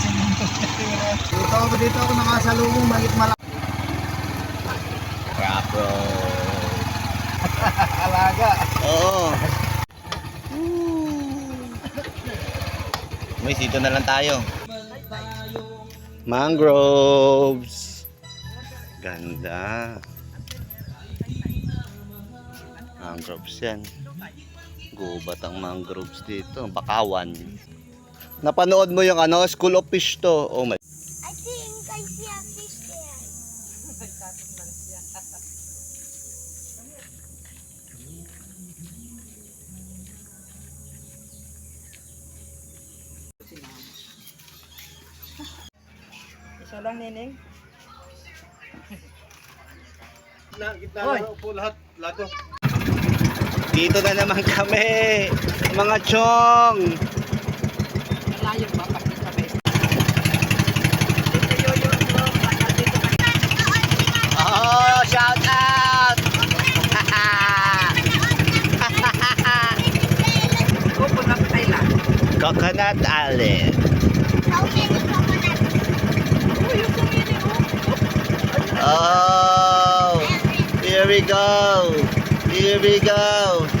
Dito ako, dito ako nakasalubong, maliit malaki. Crap bro. Alaga. Oo. May dito na lang tayo. Mangroves. Ganda. Mangroves yan. Gubat ang mangroves dito. Bakawan. Napanood mo yung ano, School of Fish to. Oh my. I think I see a fish there. Isa lang, Nining. Na, gitna Hoy. na po lahat. Lato. Dito na naman kami. Mga chong. Coconut Alley. Oh, here we go. Here we go.